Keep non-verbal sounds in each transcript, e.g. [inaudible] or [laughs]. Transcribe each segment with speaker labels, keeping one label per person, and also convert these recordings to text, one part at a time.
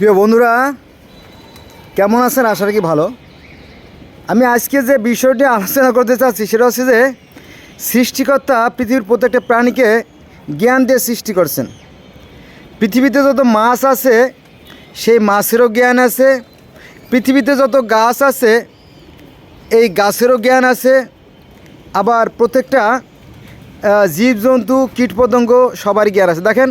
Speaker 1: প্রিয় বন্ধুরা, কেমন আছেন? আশা রাখি ভালো। আমি আজকে যে বিষয়টি আলোচনা করতে চাচ্ছি, সেটা হচ্ছে যে সৃষ্টিকর্তা পৃথিবীর প্রত্যেকটা প্রাণীকে জ্ঞান দিয়ে সৃষ্টি করছেন। পৃথিবীতে যত মাছ আছে, সেই মাছেরও জ্ঞান আছে। পৃথিবীতে যত গাছ আছে, এই গাছেরও জ্ঞান আছে। আবার প্রত্যেকটা জীবজন্তু, কীটপতঙ্গ সবারই জ্ঞান আছে। দেখেন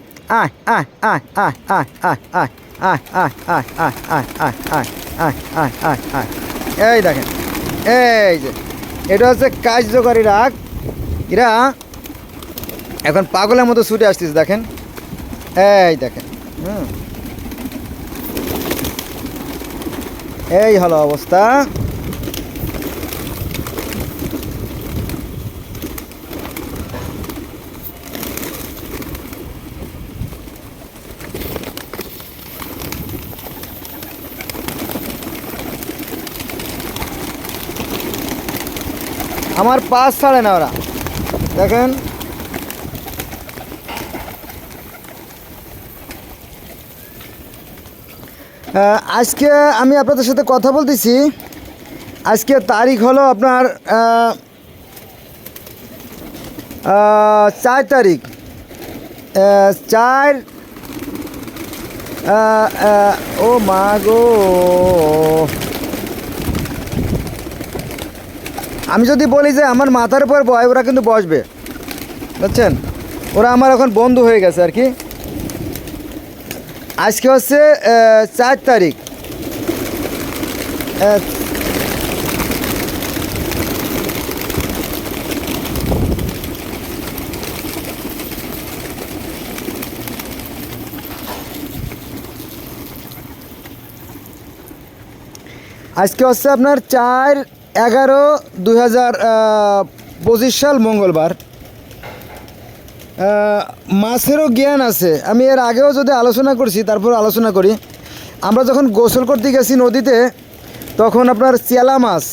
Speaker 1: আয় আয় এই দেখেন, এই যে, এটা হচ্ছে কার্যকারী রাগ এরা এখন পাগলের মতো ছুটে আসতেছে, দেখেন। এই দেখেন, হুম। এই হলো অবস্থা। আমার পাস ছাড়ে না ওরা। দেখেন। আজকে আমি আপনাদের সাথে কথা বলতেছি। আজকে তারিখ হলো আপনার চার তারিখ। চার ও মা গো। আমি যদি বলি যে আমার মাথার উপর বয়, ওরা কিন্তু বসবে। বুঝছেন? ওরা আমার এখন বন্ধু হয়ে গেছে আর কি। আজকে হচ্ছে চার তারিখ। আজকে হচ্ছে আপনার চার এগারো দুই হাজার পঁচিশ সাল মঙ্গলবার। মাছেরও জ্ঞান আছে। আমি এর আগেও যদি আলোচনা করছি তারপর আলোচনা করি। আমরা যখন গোসল করতে গেছি নদীতে, তখন আপনার চেলা মাছ,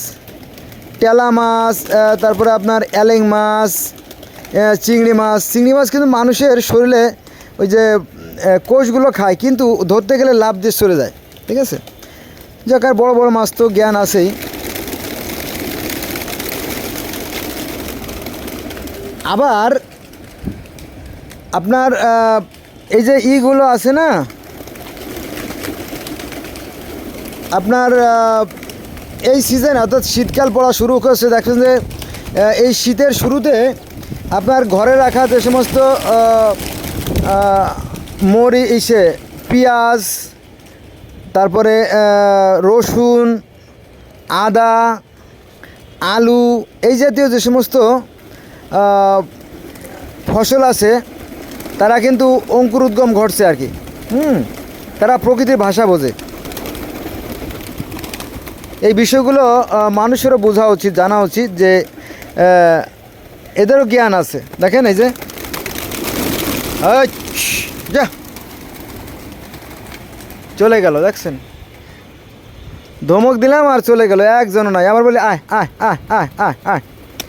Speaker 1: টেলা মাছ তারপরে আপনার এলেং মাছ চিংড়ি মাছ। চিংড়ি মাছ কিন্তু মানুষের শরীরে ওই যে কোষগুলো খায়, কিন্তু ধরতে গেলে লাভ দিয়ে সরে যায়। ঠিক আছে? যাক, আর বড় বড় মাছ তো জ্ঞান আছেই। আবার আপনার এই যে ইগুলো আছে না? আপনার এই সিজন অর্থাৎ শীতকাল পড়া শুরু করছে দেখছেন যে এই শীতের শুরুতে আপনার ঘরে রাখা যে সমস্ত মরি ইসে পেঁয়াজ, তারপরে রসুন, আদা, আলু, এই জাতীয় যে সমস্ত ফসল আছে, তারা কিন্তু অঙ্কুর উদ্গম ঘটছে আর কি। হুম, তারা প্রকৃতির ভাষা বোঝে। এই বিষয়গুলো মানুষেরও বোঝা উচিত, জানা উচিত যে এদেরও জ্ঞান আছে। দেখেন এই যে। যা। চলে গেল, দেখছেন? ধমক দিলাম আর চলে গেল, একজনও নাই। আবার বলি, আয় আয় আয় আয় আয় আয়।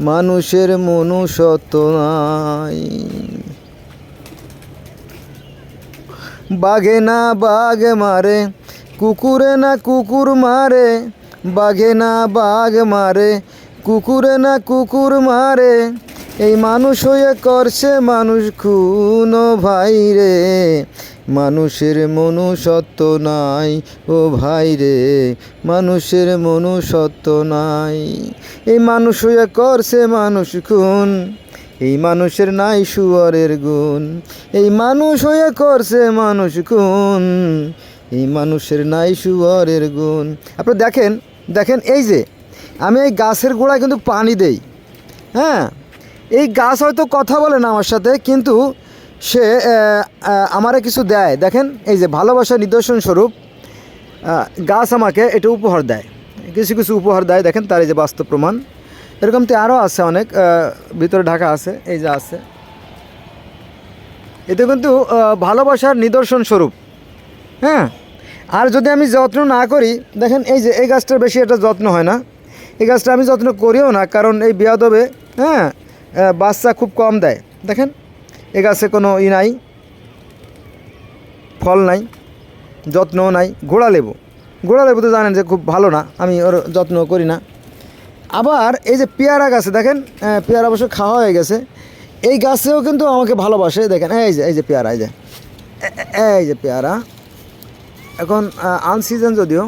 Speaker 1: মানুষের মনুষ্যত নাই। বাঘে না বাঘ মারে, কুকুরে না কুকুর মারে, বাঘে না বাঘ মারে, কুকুরে না কুকুর মারে এই মানুষ হয়ে করছে মানুষ খুন ভাই রে। মানুষের মনুষ্যত্ব নাই, ও ভাই রে। মানুষের মনুষ্যত্ব নাই। এই মানুষ হয়ে করছে মানুষ খুন, এই মানুষের নাই সুয়ারের গুণ। এই মানুষ হয়ে করছে মানুষ খুন, এই মানুষের নাই সুয়ারের গুণ। আপনি দেখেন দেখেন এই যে, আমি এই গাছের গোড়ায় কিন্তু পানি দেই হ্যাঁ? এই গাছ হয়তো কথা বলে না আমার সাথে, কিন্তু সে আমারে কিছু দেয়। দেখেন, এই যে ভালোবাসার নিদর্শন স্বরূপ গাছ আমাকে এটা উপহার দেয়। কিছু কিছু উপহার দেয়, দেখেন তার এই যে বাস্তব প্রমাণ। এরকম তো আরও আছে অনেক ভিতরে ঢাকা আছে, এই যে আছে। এতে কিন্তু ভালোবাসার নিদর্শন স্বরূপ। হ্যাঁ? আর যদি আমি যত্ন না করি, দেখেন এই যে এই গাছটার বেশি একটা যত্ন হয় না। এই গাছটা আমি যত্ন করিও না, কারণ এই বিয়াদবে হ্যাঁ? বাচ্চা খুব কম দেয়। দেখেন, এ গাছে কোনো ই নাই, ফল নাই, যত্নও নাই ঘোড়া লেবু। ঘোড়া লেবু তো জানেন যে খুব ভালো না, আমি ওর যত্ন করি না। আবার এই যে পেয়ারা গাছে দেখেন পেয়ারা অবশ্য খাওয়া হয়ে গেছে। এই গাছেও কিন্তু আমাকে ভালোবাসে, দেখেন, এই যে এই যে পেয়ারা, এই যে এই যে পেয়ারা। এখন আনসিজন যদিও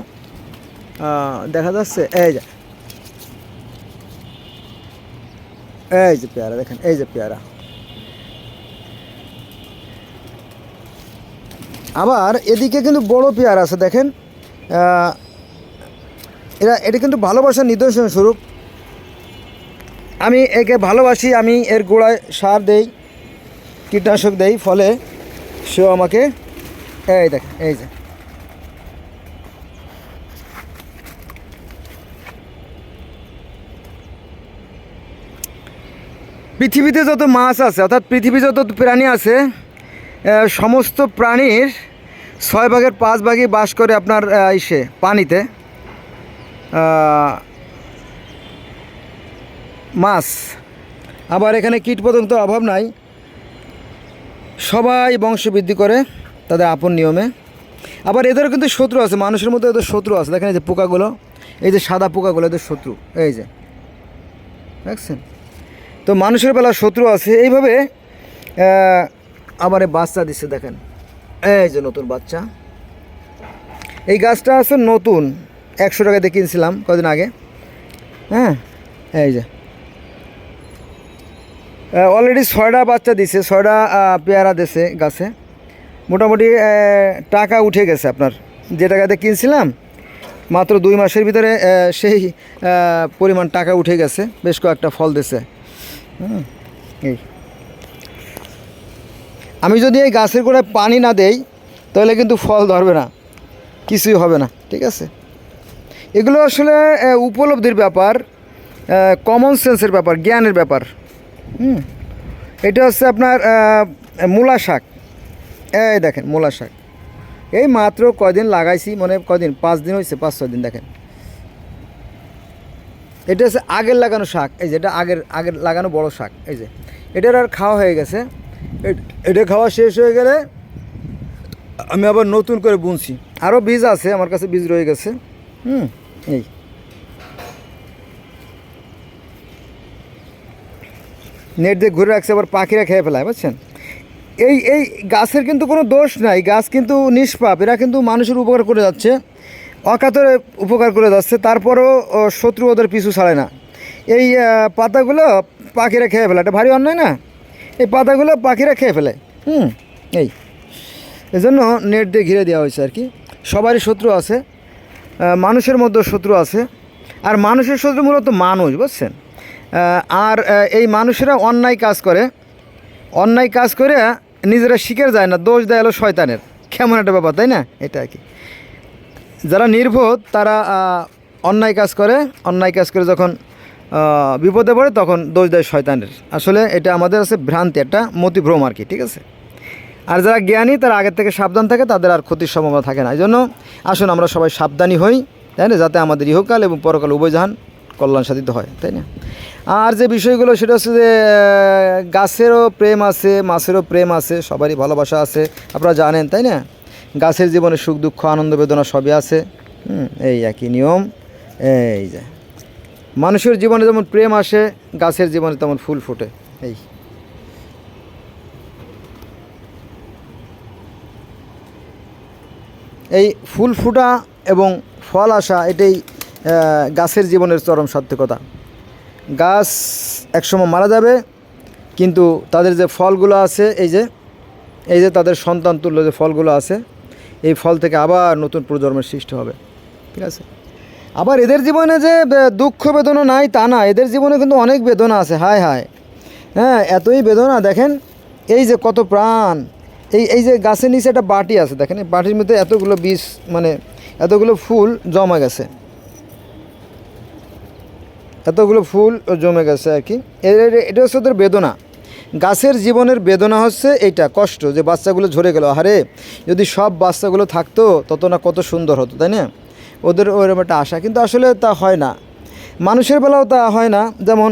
Speaker 1: দেখা যাচ্ছে, এই যে এই যে পেয়ারা, দেখেন, এই যে পেয়ারা। আবার এদিকে কিন্তু বড় পেয়ারা আছে, দেখেন। এরা, এটা কিন্তু ভালোবাসার নিদর্শন স্বরূপ। আমি একে ভালোবাসি, আমি এর গোড়ায় সার দেই, কীটনাশক দেই, ফলে সেও আমাকে, এই দেখ এই যে। পৃথিবীতে যত মাছ আছে, অর্থাৎ পৃথিবী যত প্রাণী আছে সমস্ত প্রাণীর ছয় ভাগের পাঁচ ভাগই বাস করে আপনার ইসে, পানিতে। মাছ। আবার এখানে কীটপতঙ্গ অভাব নাই। সবাই বংশবৃদ্ধি করে তাদের আপন নিয়মে। আবার এদেরও কিন্তু শত্রু আছে, মানুষের মধ্যে এদের শত্রু আছে। দেখেন এই যে পোকাগুলো, এই যে সাদা পোকাগুলো, এদের শত্রু, এই যে। দেখছেন? তো মানুষের বেলা শত্রু আছে। এইভাবে আবার বাচ্চা দিচ্ছে দেখেন। এই যে নতুন বাচ্চা। এই গাছটা আছে নতুন। একশো টাকা দিয়ে কিনছিলাম কদিন আগে। হ্যাঁ এই যে। অলরেডি ছয়টা বাচ্চা দিছে, ছয়টা পেয়ারা দিছে গাছে। মোটামুটি টাকা উঠে গেছে আপনার। যে টাকাতে কিনছিলাম, মাত্র দুই মাসের ভিতরে সেই পরিমাণ টাকা উঠে গেছে। বেশ কয়েকটা ফল দিছে। হুম, এই। আমি যদি এই গাছের গোড়ায় পানি না দেই তাহলে কিন্তু ফল ধরবে না কিছুই হবে না ঠিক আছে? এগুলো আসলে উপলব্ধির ব্যাপার কমন সেন্সের ব্যাপার জ্ঞানের ব্যাপার। হুম এটা হচ্ছে আপনার মূলা শাক। এই দেখেন মূলা শাক। এই মাত্র কদিন লাগাইছি মানে কদিন পাঁচ দিন হয়েছে পাঁচ ছয় দিন দেখেন। এটা হচ্ছে আগের লাগানো শাক, এই যে এটা আগের আগের লাগানো বড় শাক, এই যে। এটার আর খাওয়া হয়ে গেছে। এটা খাওয়া শেষ হয়ে গেলে আমি আবার নতুন করে বুনছি। আরও বীজ আছে, আমার কাছে বীজ রয়ে গেছে। হুম, এই। নেট দিয়ে ঘুরে রাখছে, আবার পাখিরা খেয়ে ফেলায়, বুঝছেন? এই এই গাছের কিন্তু কোনো দোষ নাই, গাছ কিন্তু নিষ্পাপ, এরা কিন্তু মানুষের উপকার করে যাচ্ছে। অকাতরে উপকার করে যাচ্ছে, তারপরও শত্রু ওদের পিছু ছাড়ে না। এই পাতাগুলো পাখিরা খেয়ে ফেলে, এটা ভারী অন্যায় না? এই পাতাগুলো পাখিরা খেয়ে ফেলে, হুম, এই। এজন্য নেট দিয়ে ঘিরে দেওয়া হয়েছে আর কি। সবারই শত্রু আছে মানুষের মধ্যে শত্রু আছে, আর মানুষের শত্রু মূলত মানুষ, বুঝছেন? আর এই মানুষেরা অন্যায় কাজ করে, অন্যায় কাজ করে নিজেরা শিখে যায় না, দোষ দেয় হলো শয়তানের। কেমন একটা ব্যাপার, তাই না? এটা আর কি। যারা নির্বোধ, তারা অন্যায় কাজ করে। অন্যায় কাজ করে যখন বিপদে পড়ে, তখন দোষ দেয় শয়তানের। আসলে এটা আমাদের আছে ভ্রান্তি, একটা মতিভ্রম আর কি, ঠিক আছে? আর যারা জ্ঞানী, তারা আগের থেকে সাবধান থাকে, তাদের আর ক্ষতির সম্ভাবনা থাকে না। এই জন্য আসুন আমরা সবাই সাবধানী হই, তাই না? যাতে আমাদের ইহকাল এবং পরকাল উভয়জাহান কল্যাণ সাধিত হয়, তাই না? আর যে বিষয়গুলো, সেটা হচ্ছে যে, গাছেরও প্রেম আছে, মাছেরও প্রেম আছে, সবারই ভালোবাসা আছে, আপনারা জানেন, তাই না? গাছের জীবনে সুখ, দুঃখ, আনন্দ, বেদনা সবই আছে। এই একই নিয়ম। এই যে, মানুষের জীবনে যেমন প্রেম আসে, গাছের জীবনে তেমন ফুল ফোটে। এই। এই ফুল ফোটা এবং ফল আসা, এটাই গাছের জীবনের চরম সার্থকতা। গাছ একসময় মারা যাবে, কিন্তু তাদের যে ফলগুলো আছে, এই যে এই যে তাদের সন্তান তুল্য যে ফলগুলো আছে এই ফল থেকে আবার নতুন প্রজন্মের সৃষ্টি হবে। ঠিক আছে? আবার এদের জীবনে যে দুঃখ বেদনা নাই তা না, এদের জীবনে কিন্তু অনেক বেদনা আছে, হায় হায়। হ্যাঁ এতই বেদনা, দেখেন, এই যে কত প্রাণ, এই এই যে গাছের নিচে একটা বাটি আছে, দেখেন, এই বাটির মধ্যে এতগুলো বীজ মানে এতগুলো ফুল জমা গেছে। এতগুলো ফুল জমে গেছে আর কি। এটা হচ্ছে ওদের বেদনা। গাছের জীবনের বেদনা হচ্ছে এইটা, কষ্ট যে বাচ্চাগুলো ঝরে গেল। আরে যদি সব বাচ্চাগুলো থাকতো, তত না কত সুন্দর হতো, তাই না? ওদের ওরকম একটা আশা। কিন্তু আসলে তা হয় না। মানুষের বেলাও তা হয় না। যেমন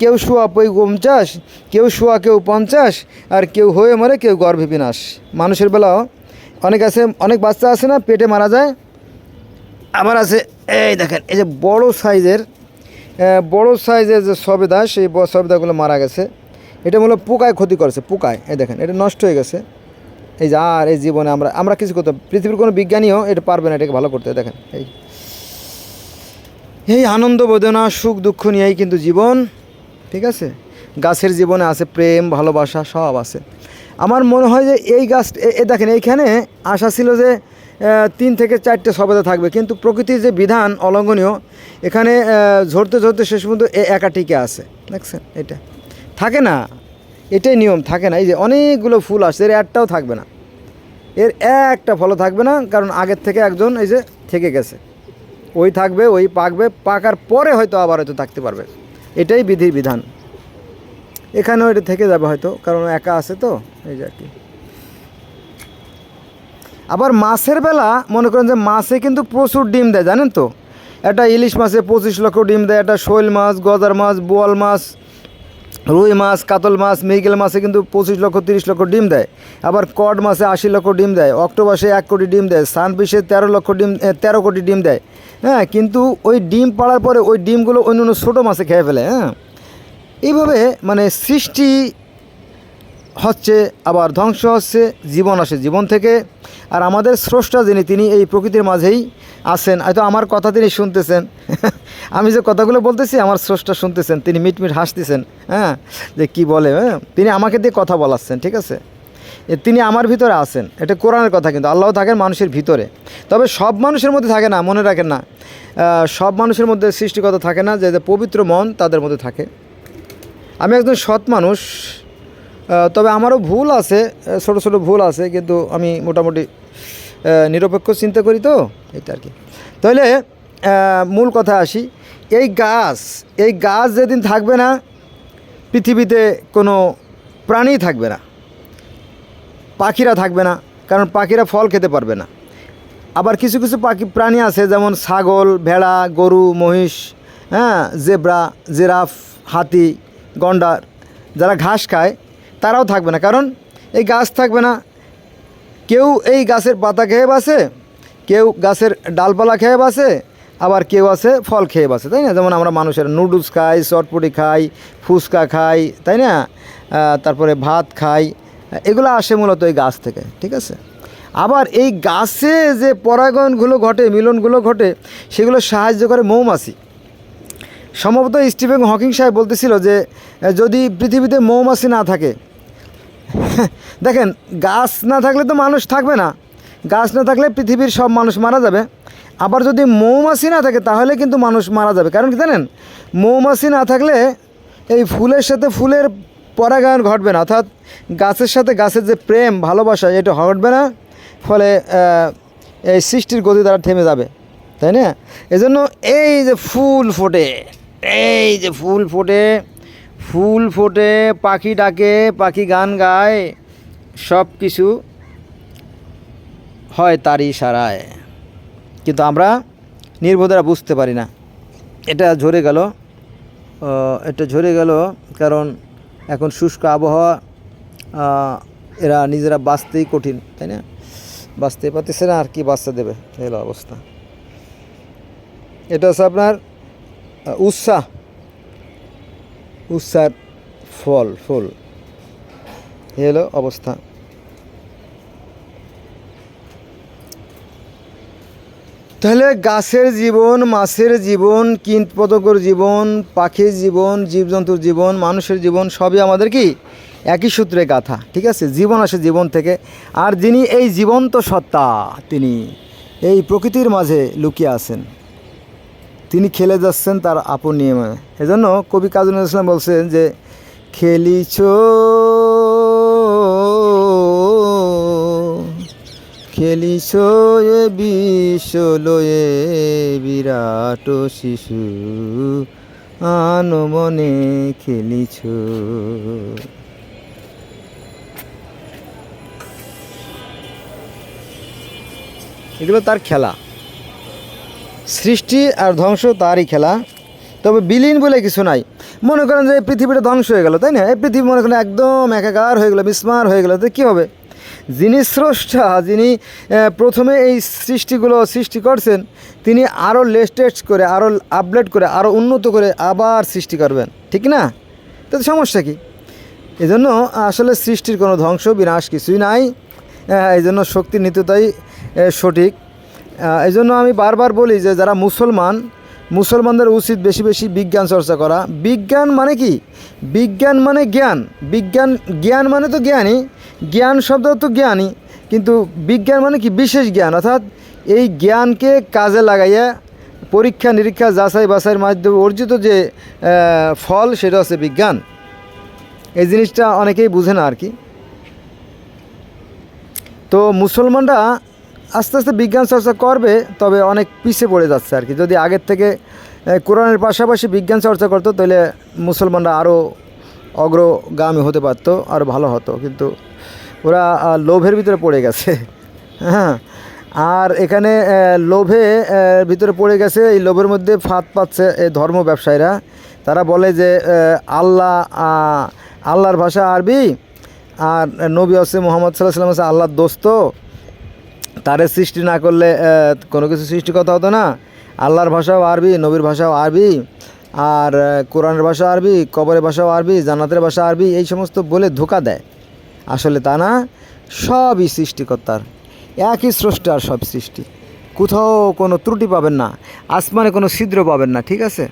Speaker 1: কেউ শুয়া পই পঞ্চাশ কেউ শোয়া কেউ পঞ্চাশ আর কেউ হয়ে মরে কেউ গর্ভে বিনাশ। মানুষের বেলাও অনেক আছে, অনেক বাচ্চা আছে না, পেটে মারা যায়। আবার আছে, এই দেখেন, এই যে বড় সাইজের বড় সাইজের যে সবেদা, সেই সবেদাগুলো মারা গেছে। এটা মূলত পোকায় ক্ষতি করেছে, পোকায়। এই দেখেন, এটা নষ্ট হয়ে গেছে। এই যে, আর এই জীবনে আমরা আমরা কিছু করতে, পৃথিবীর কোনো বিজ্ঞানীও এটা পারবে না এটাকে ভালো করতে। দেখেন, এই। এই আনন্দ, বেদনা, সুখ, দুঃখ নিয়েই কিন্তু জীবন, ঠিক আছে? গাছের জীবনে আছে প্রেম, ভালোবাসা, সব আছে। আমার মনে হয় যে এই গাছ দেখেন, এইখানে আশা ছিল যে তিন থেকে চারটে সবেদা থাকবে। কিন্তু প্রকৃতির যে বিধান অলঙ্ঘনীয় এখানে ঝরতে ঝরতে শেষ পর্যন্ত একা টিকে আছে। দেখছেন, এটা। থাকে না, এটাই নিয়ম, থাকে না। এই যে অনেকগুলো ফুল আসছে, এর একটাও থাকবে না। এর একটা ফলও থাকবে না, কারণ আগের থেকে একজন এই যে থেকে গেছে। ওই থাকবে, ওই পাকবে, পাকার পরে হয়তো আবার হয়তো থাকতে পারবে। এটাই বিধির বিধান। এখানেও এটা থেকে যাবে হয়তো, কারণ একা আছে তো, এই যে কি। আবার মাছের বেলা, মনে করেন যে মাছে কিন্তু প্রচুর ডিম দেয়, জানেন তো? একটা ইলিশ মাছে পঁচিশ লক্ষ ডিম দেয়, একটা শৈল মাছ, গজার মাছ, বোয়াল মাছ রুই মাছ, কাতল মাছ, মৃগেল মাছে কিন্তু পঁচিশ লক্ষ, তিরিশ লক্ষ ডিম দেয়। আবার কড মাছে আশি লক্ষ ডিম দেয়। অক্টোবাসে এক কোটি ডিম দেয়। সানপিসে তেরো লক্ষ ডিম তেরো কোটি ডিম দেয়। হ্যাঁ কিন্তু ওই ডিম পাড়ার পরে ওই ডিমগুলো অন্য অন্য ছোটো মাছে খেয়ে ফেলে হ্যাঁ। এইভাবে মানে সৃষ্টি হচ্ছে, আবার ধ্বংস হচ্ছে, জীবন আসে জীবন থেকে। আর আমাদের স্রষ্টা যিনি, তিনি এই প্রকৃতির মাঝেই আছেন, হয়তো আমার কথা তিনি শুনতেছেন। [laughs] আমি যে কথাগুলো বলতেছি, আমার স্রষ্টা শুনতেছেন, তিনি মিটমিট হাসতেছেন হ্যাঁ যে কি বলে হ্যাঁ তিনি আমাকে দিয়ে কথা বলাচ্ছেন, ঠিক আছে? তিনি আমার ভিতরে আছেন, এটা কোরআনের কথা কিন্তু, আল্লাহ থাকেন মানুষের ভিতরে। তবে সব মানুষের মধ্যে থাকে না, মনে রাখেন না সব মানুষের মধ্যে সৃষ্টিকতা থাকে না, যে পবিত্র মন, তাদের মধ্যে থাকে। আমি একজন সৎ মানুষ তবে আমারও ভুল আছে ছোট ছোট ভুল আছে, কিন্তু আমি মোটামুটি নিরপেক্ষ চিন্তা করি তো? এটা আর কি। তাহলে মূল কথা আসি। এই গাছ এই গাছ যেদিন থাকবে না, পৃথিবীতে কোনো প্রাণী থাকবে না। পাখিরা থাকবে না, কারণ পাখিরা ফল খেতে পারবে না। আবার কিছু কিছু পাখি, প্রাণী আছে, যেমন ছাগল, ভেড়া, গরু, মহিষ হ্যাঁ জেব্রা, জেরাফ, হাতি, গন্ডার, যারা ঘাস খায়, তারাও থাকবে না। কারণ এই গাছ থাকবে না কেউ এই গাছের পাতা খেয়ে বাসে, কেউ গাছের ডালপালা খেয়ে বাসে, আবার কেউ আছে ফল খেয়ে বাসে, তাই না? যেমন আমরা মানুষের নুডলস খাই, চটপটি খাই, ফুচকা খাই, তাই না? তারপরে ভাত খাই, এগুলো আসে মূলত এই গাছ থেকে, ঠিক আছে? আবার এই গাছে যে পরাগনগুলো ঘটে, মিলনগুলো ঘটে, সেগুলো সাহায্য করে মৌমাছি। সম্ভবত স্টিফেন হকিং সাহেব বলতেছিল যে, যদি পৃথিবীতে মৌমাছি না থাকে [laughs] দেখেন, গাছ না থাকলে তো মানুষ থাকবে না। গাছ না থাকলে পৃথিবীর সব মানুষ মারা যাবে। আবার যদি মৌমাছি না থাকে, তাহলে কিন্তু মানুষ মারা যাবে। কারণ কি জানেন? মৌমাছি না থাকলে এই ফুলের সাথে ফুলের পরাগায়ন ঘটবে না। অর্থাৎ গাছের সাথে গাছের যে প্রেম, ভালোবাসা, এটা ঘটবে না। ফলে এই সৃষ্টির গতি তারা থেমে যাবে। তাই না? এজন্য এই যে ফুল ফোটে, এই যে ফুল ফোটে ফুল ফোটে, পাখি ডাকে, পাখি গান গায়, সব কিছু হয় তারই সারায়। কিন্তু আমরা নির্বোধরা বুঝতে পারি না। এটা ঝরে গেল। এটা ঝরে গেল কারণ এখন শুষ্ক আবহাওয়া এরা নিজেরা বাঁচতেই কঠিন, তাই না? বাঁচতে পারতেছে না, আর কি বাচ্চা দেবে? এই হলো অবস্থা। এটা হচ্ছে আপনার উৎসাহ। উৎসার ফল, ফুল। এই হলো অবস্থা। তাহলে গাছের জীবন, মাছের জীবন কীটপতঙ্গর জীবন, পাখির জীবন, জীবজন্তুর জীবন, মানুষের জীবন, সবই আমাদের কি? একই সূত্রে গাথা, ঠিক আছে? জীবন আসে জীবন থেকে। আর যিনি এই জীবন্ত সত্তা, তিনি এই প্রকৃতির মাঝে লুকিয়ে আছেন। তিনি খেলে যাচ্ছেন তার আপন নিয়মে। এজন্য কবি কাজী নজরুল ইসলাম বলছেন যে, খেলিছ খেলিছ এ বিশ্বলয়ে বিরাট শিশু, আনমনে খেলিছ। এগুলো তার খেলা। সৃষ্টি আর ধ্বংস তারই খেলা। তবে বিলীন বলে কিছু নাই। মনে করেন যে এই পৃথিবীটা ধ্বংস হয়ে গেল তাই না? এই পৃথিবী মনে করেন একদম একাকার হয়ে গেলো বিস্মার হয়ে গেলো তো কী হবে? যিনি স্রষ্টা যিনি প্রথমে এই সৃষ্টিগুলো সৃষ্টি করছেন তিনি আরও লেটেস্ট করে আরও আপডেট করে আরও উন্নত করে আবার সৃষ্টি করবেন। ঠিক না? তো সমস্যা কী? এই জন্য আসলে সৃষ্টির কোনো ধ্বংস বিনাশ কিছুই নাই। এই জন্য শক্তির নীতিটাই আহ, সঠিক। এই জন্য আমি বারবার বলি যে যারা মুসলমান, মুসলমানদের উচিত বেশি বেশি বিজ্ঞান চর্চা করা। বিজ্ঞান মানে কি? বিজ্ঞান মানে জ্ঞান। বিজ্ঞান, জ্ঞান মানে তো জ্ঞানই। জ্ঞান শব্দ তো জ্ঞানই। কিন্তু বিজ্ঞান মানে কি? বিশেষ জ্ঞান। অর্থাৎ এই জ্ঞানকে কাজে লাগাইয়া পরীক্ষা, নিরীক্ষা, যাচাই, বাছাইয়ের মাধ্যমে অর্জিত যে ফল, সেটা হচ্ছে বিজ্ঞান। এই জিনিসটা অনেকেই বুঝে না আর কি। তো মুসলমানরা আস্তে আস্তে বিজ্ঞান চর্চা করবে, তবে অনেক পিছিয়ে পড়ে যাচ্ছে আর কি। যদি আগের থেকে কোরআনের পাশাপাশি বিজ্ঞান চর্চা করতো, তাহলে মুসলমানরা আরও অগ্রগামী হতে পারতো আরও ভালো হতো। কিন্তু ওরা লোভের ভিতরে পড়ে গেছে। হ্যাঁ আর এখানে লোভে ভিতরে পড়ে গেছে, এই লোভের মধ্যে ফাঁদ পাচ্ছে এই ধর্ম ব্যবসায়ীরা। তারা বলে যে আল্লাহ আল্লাহর ভাষা আরবি, আর নবী হচ্ছে মোহাম্মদ সাল্লাহ সাল্লাম হচ্ছে আল্লাহর দোস্ত। তারে সৃষ্টি না করলে কোনো কিছু সৃষ্টি কথা হতো না। আল্লাহর ভাষাও আরবি, নবীর ভাষাও আরবি, আর কোরআনের ভাষা আরবি, কবরের ভাষাও আরবি, জান্নাতের ভাষা আরবি, এই সমস্ত বলে ধোকা দেয়। আসলে তা না, সবই সৃষ্টিকর্তার। একই স্রষ্টার সব সৃষ্টি। কোথাও কোনো ত্রুটি পাবেন না, আসমানে কোনো ছিদ্র পাবেন না, ঠিক আছে?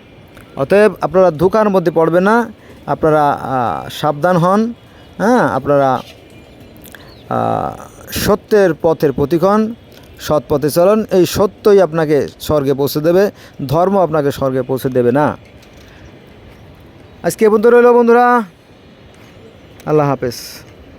Speaker 1: অতএব আপনারা ধোকার মধ্যে পড়বেন না, আপনারা সাবধান হন হ্যাঁ? আপনারা সত্যের পথের প্রতিক্ষণ, সৎ পথে চলন, এই সত্যই আপনাকে স্বর্গে পৌঁছে দেবে, ধর্ম আপনাকে স্বর্গে পৌঁছে দেবে না। আজকে বন্ধু রইল বন্ধুরা, আল্লাহ হাফেজ।